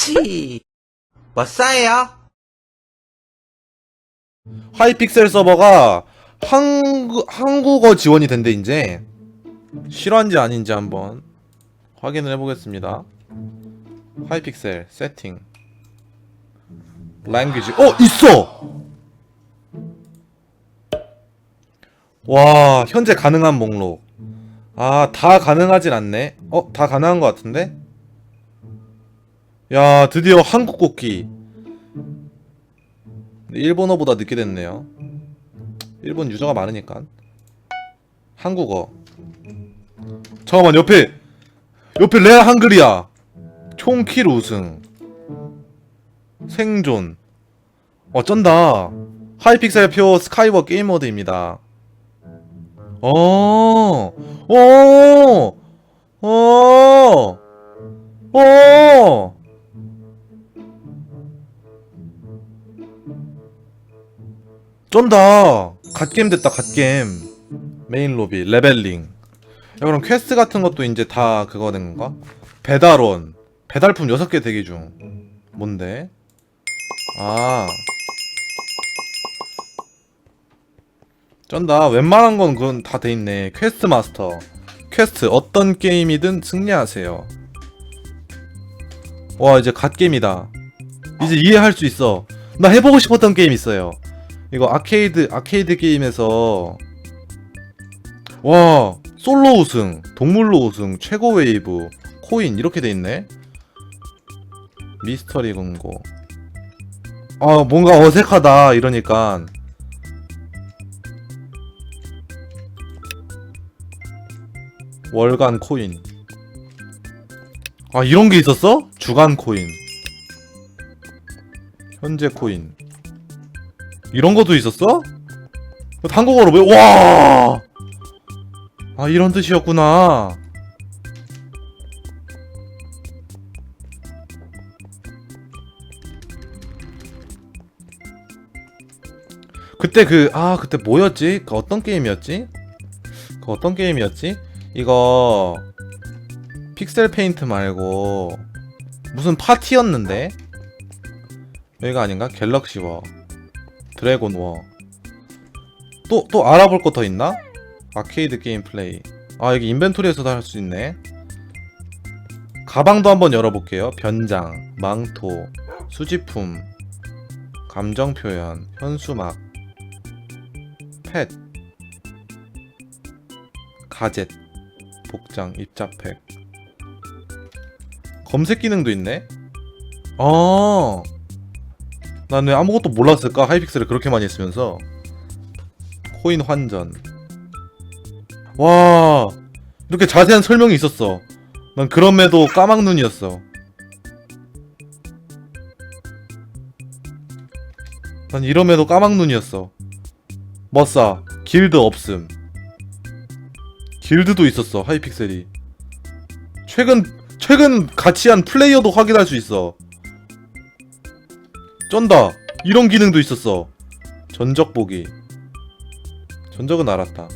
치. 뭐 싸요? 하이픽셀 서버가 한국, 한국어 지원이 된대 이제. 실화인지 아닌지 한번 확인을 해보겠습니다. 하이픽셀 세팅. 랭귀지 어 있어! 와 현재 가능한 목록. 아 다 가능하진 않네. 어 다 가능한 것 같은데 야 드디어 한국 국기 일본어보다 늦게 됐네요. 일본 유저가 많으니까. 한국어. 잠깐만 옆에 옆에 레아 한글이야. 총킬 우승. 생존. 어쩐다. 하이픽셀 표 스카이워 게임 모드입니다. 어. 어. 어. 어. 쩐다. 갓겜 됐다 갓겜 메인 로비 레벨링. 야 그럼 퀘스트 같은 것도 이제 다 그거 된 건가? 배달원. 배달품 6개 대기 중. 뭔데? 아. 쩐다. 웬만한 건 그건 다 돼 있네. 퀘스트 마스터. 퀘스트 어떤 게임이든 승리하세요. 와 이제 갓겜이다. 이제 이해할 수 있어. 나 해보고 싶었던 게임 있어요 이거 아케이드 아케이드 게임에서 와 솔로 우승, 동물로 우승, 최고 웨이브, 코인 이렇게 돼 있네. 미스터리 금고. 아 뭔가 어색하다 이러니까 월간 코인. 아 이런 게 있었어? 주간 코인. 현재 코인. 이런 것도 있었어? 한국어로 왜? 와! 아 이런 뜻이었구나. 그때 그 아 그때 뭐였지? 그 어떤 게임이었지? 그 어떤 게임이었지? 이거 픽셀 페인트 말고 무슨 파티였는데 여기가 아닌가? 갤럭시 워 드래곤 워. 또, 또 알아볼 거 더 있나? 아케이드 게임 플레이. 아, 여기 인벤토리에서도 할 수 있네. 가방도 한번 열어볼게요. 변장, 망토, 수집품, 감정 표현, 현수막, 펫, 가젯, 복장, 입자팩. 검색 기능도 있네? 어. 난왜 아무것도 몰랐을까? 하이픽셀을 그렇게 많이 했으면서. 코인 환전. 와 이렇게 자세한 설명이 있었어. 난 그럼에도 까막눈이었어. 난 이럼에도 까막눈이었어. 머싸 길드 없음. 길드도 있었어 하이픽셀이. 최근 최근 가치한 플레이어도 확인할 수 있어 쩐다. 이런 기능도 있었어. 전적 보기. 전적은 알았다.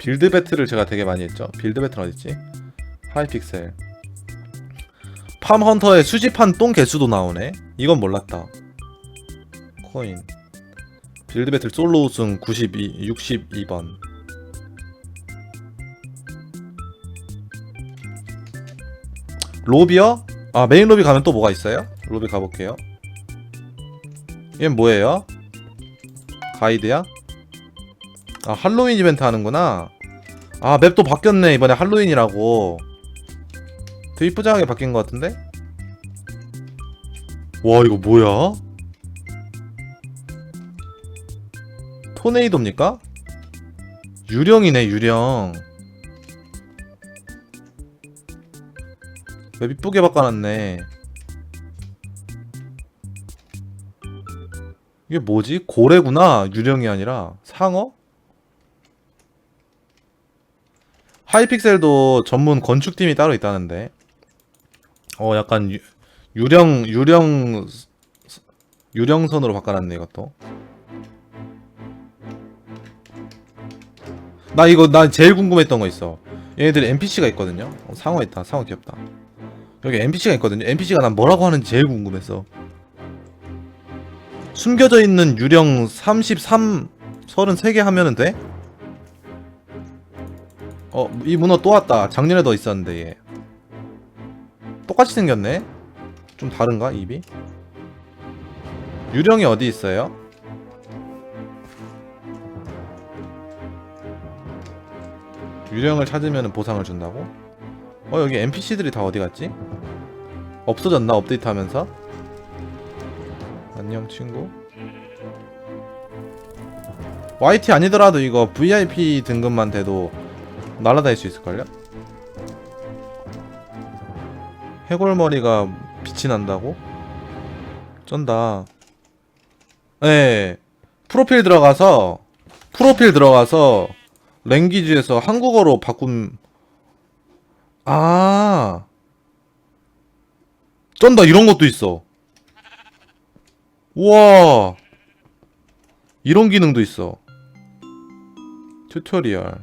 빌드 배틀을 제가 되게 많이 했죠. 빌드 배틀 어딨지? 하이픽셀. 팜헌터의 수집한 똥 개수도 나오네. 이건 몰랐다. 코인. 빌드 배틀 솔로 우승 92 62번. 로비요? 아 메인 로비 가면 또 뭐가 있어요? 로비 가볼게요 얘는 뭐예요? 가이드야? 아 할로윈 이벤트 하는구나 아 맵도 바뀌었네 이번에 할로윈이라고 되게 이쁘장하게 바뀐 것 같은데? 와 이거 뭐야? 토네이도입니까? 유령이네 유령 맵 이쁘게 바꿔놨네 이게 뭐지? 고래구나. 유령이 아니라 상어? 하이픽셀도 전문 건축팀이 따로 있다는데. 어, 약간 유, 유령 유령 유령선으로 바꿔놨네 이것도. 나 이거 나 제일 궁금했던 거 있어. 얘네들 NPC가 있거든요. 어, 상어 있다. 상어 귀엽다. 여기 NPC가 있거든요. NPC가 난 뭐라고 하는지 제일 궁금했어. 숨겨져 있는 유령 33, 33개 하면은 돼? 어, 이 문어 또 왔다. 작년에도 있었는데 얘. 똑같이 생겼네. 좀 다른가 입이? 유령이 어디 있어요? 유령을 찾으면 보상을 준다고? 어 여기 NPC들이 다 어디 갔지? 없어졌나 업데이트하면서? 안녕 친구. YT 아니더라도 이거 VIP 등급만 돼도 날아다닐 수 있을걸요? 해골머리가 빛이 난다고? 쩐다. 네. 프로필 들어가서 프로필 들어가서 랭귀지에서 한국어로 바꾼 아 쩐다 이런 것도 있어 우와! 이런 기능도 있어. 튜토리얼.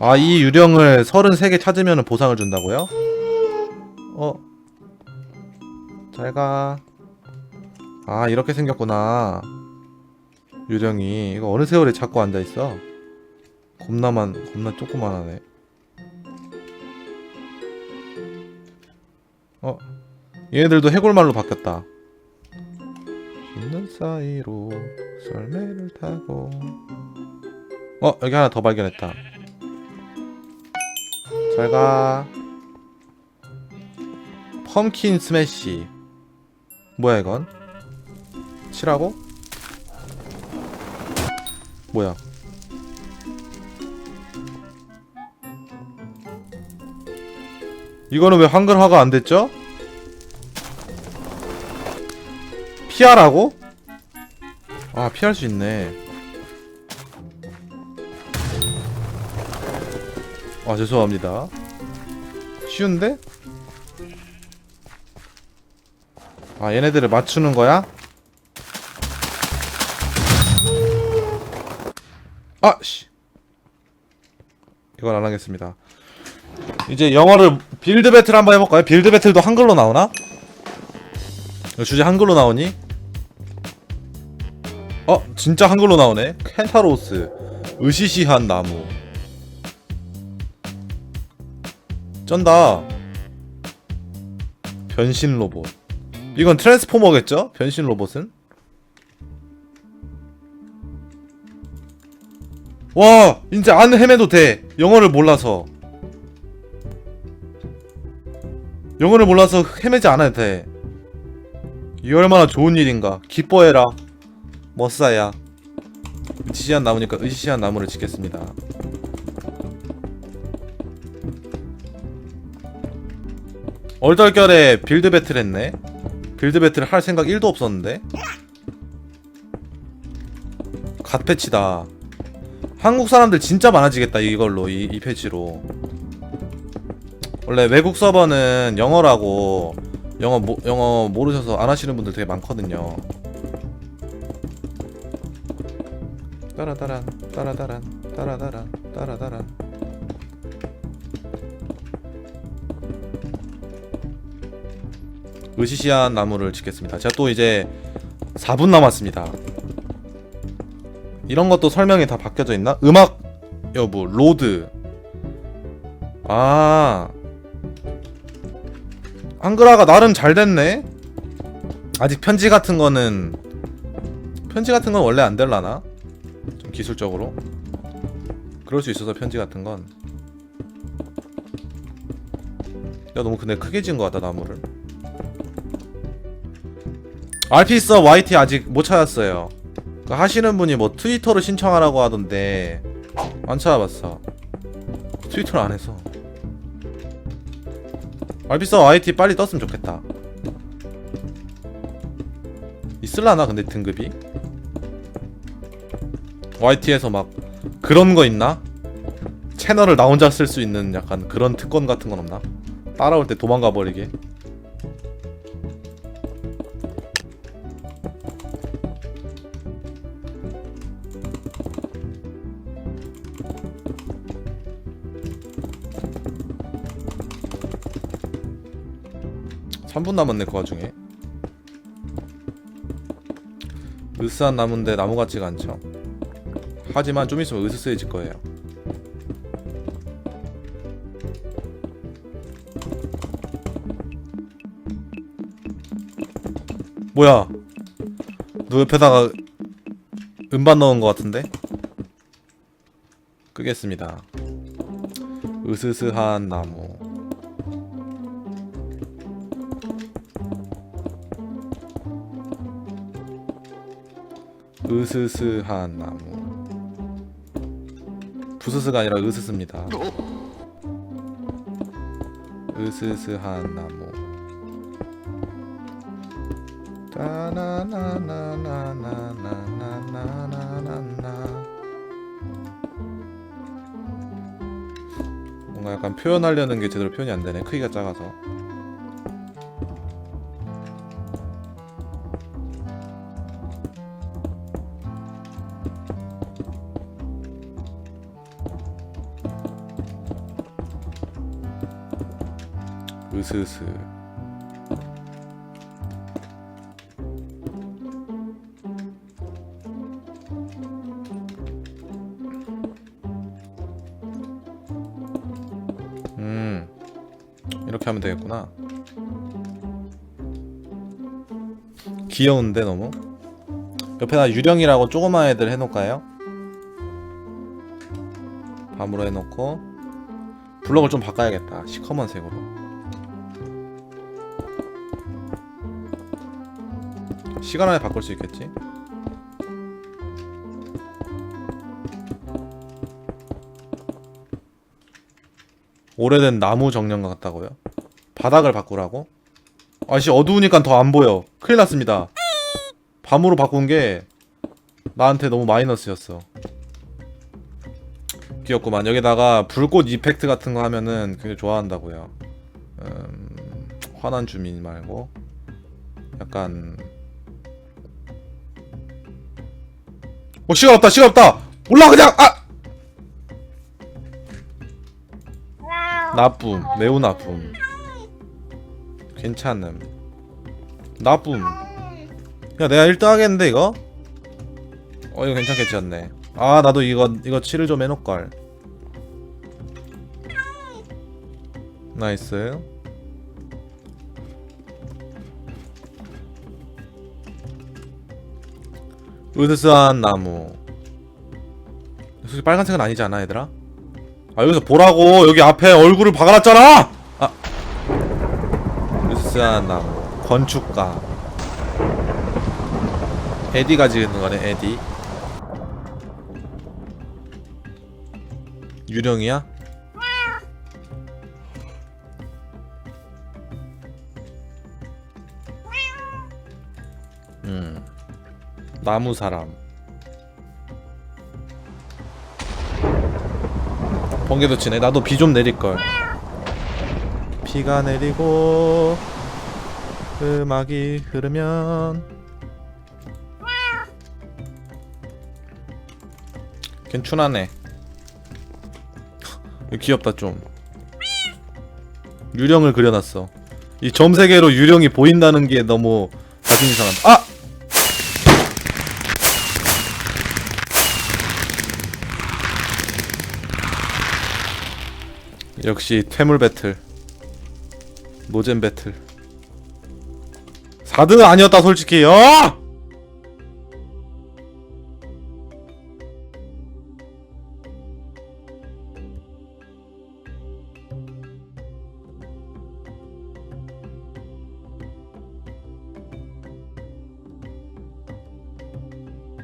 아 이 유령을 33개 찾으면 보상을 준다고요? 어? 잘가. 아 이렇게 생겼구나. 유령이. 이거 어느 세월에 자꾸 앉아있어? 겁나만 겁나 조그만하네. 어 얘네들도 해골말로 바뀌었다. 있는 사이로 썰매를 타고. 어 여기 하나 더 발견했다. 잘가. 펌킨 스매시. 뭐야 이건? 치라고? 뭐야? 이거는 왜 한글화가 안 됐죠? 피하라고? 아 피할 수 있네 아 죄송합니다 쉬운데? 아 얘네들을 맞추는 거야? 아 씨. 이건 안 하겠습니다. 이제 영어를 빌드 배틀 한번 해볼까요? 빌드 배틀도 한글로 나오나? 주제 한글로 나오니? 어 진짜 한글로 나오네. 켄타로스 으시시한 나무. 쩐다. 변신 로봇. 이건 트랜스포머겠죠? 변신 로봇은? 와 이제 안 헤매도 돼 영어를 몰라서 영어를 몰라서 헤매지 않아도 돼 이게 얼마나 좋은 일인가 기뻐해라 머싸야. 으시시한 나무니까 으시시한 나무를 짓겠습니다. 얼떨결에 빌드 배틀 했네. 빌드 배틀 할 생각 1도 없었는데. 갓 패치다. 한국 사람들 진짜 많아지겠다 이걸로 이, 이 패치로. 원래 외국 서버는 영어라고 영어 모, 영어 모르셔서 안 하시는 분들 되게 많거든요 따라따란 따라따란 따라따란 따라따란. 으시시한 나무를 짓겠습니다. 제가 또 이제 4분 남았습니다. 이런 것도 설명이 다 바뀌어져 있나? 음악 여부 로드. 아. 한글화가 나름 잘 됐네. 아직 편지 같은 거는 편지 같은 건 원래 안 될라나? 좀 기술적으로 그럴 수 있어서 편지 같은 건. 야, 너무 근데 크게 지은 것 같다 나무를. RP서 YT 아직 못 찾았어요. 그 하시는 분이 뭐 트위터로 신청하라고 하던데 안 찾아봤어. 트위터를 안 해서. 알비서 YT 빨리 떴으면 좋겠다. 있을라나 근데 등급이 YT에서 막 그런 거 있나? 채널을 나 혼자 쓸 수 있는 약간 그런 특권 같은 건 없나? 따라올 때 도망가 버리게. 3분 남았네 그 와중에 으스한 나무인데 나무 같지가 않죠 하지만 좀 있으면 으스스해질 거예요. 뭐야? 너 옆에다가 음반 넣은 것 같은데? 끄겠습니다. 으스스한 나무. 으스스한 나무 부스스가 아니라 으스스입니다. 으스스한 나무. 따나나나나나나나나나나 뭔가 약간 표현하려는 게 제대로 표현이 안 되네. 크기가 작아서 으스으스. 음 이렇게 하면 되겠구나. 귀여운데 너무? 옆에다 유령이라고 조그만 애들 해놓을까요? 밤으로 해놓고. 블럭을 좀 바꿔야겠다 시커먼 색으로 시간 안에 바꿀 수 있겠지? 오래된 나무 정령 같다고요? 바닥을 바꾸라고? 아씨 어두우니까 더 안 보여 큰일 났습니다 밤으로 바꾼 게 나한테 너무 마이너스였어 귀엽구만 여기다가 불꽃 이펙트 같은 거 하면은 굉장히 좋아한다고요 음, 화난 주민 말고 약간 어 시간 없다 시간 없다. 올라 그냥 아! 나쁨 매우 나쁨. 괜찮음. 나쁨. 야 내가 1등 하겠는데 이거? 어 이거 괜찮겠지 않네. 아 나도 이거 이거 칠을 좀 해놓을걸. 나이스 으스스한 나무 솔직히 빨간색은 아니지 않아 얘들아? 아 여기서 보라고 여기 앞에 얼굴을 박아놨잖아! 아 으스스한 나무 건축가 에디가 지은 거네 에디 유령이야? 나무 사람. 번개도 치네. 나도 비 좀 내릴걸. 비가 내리고 음악이 흐르면. 괜춘하네 귀엽다 좀. 유령을 그려놨어. 이 점세계로 유령이 보인다는 게 너무 자신 이상한다 아! 역시 퇴물 배틀 노잼 배틀 4등은 아니었다 솔직히 어!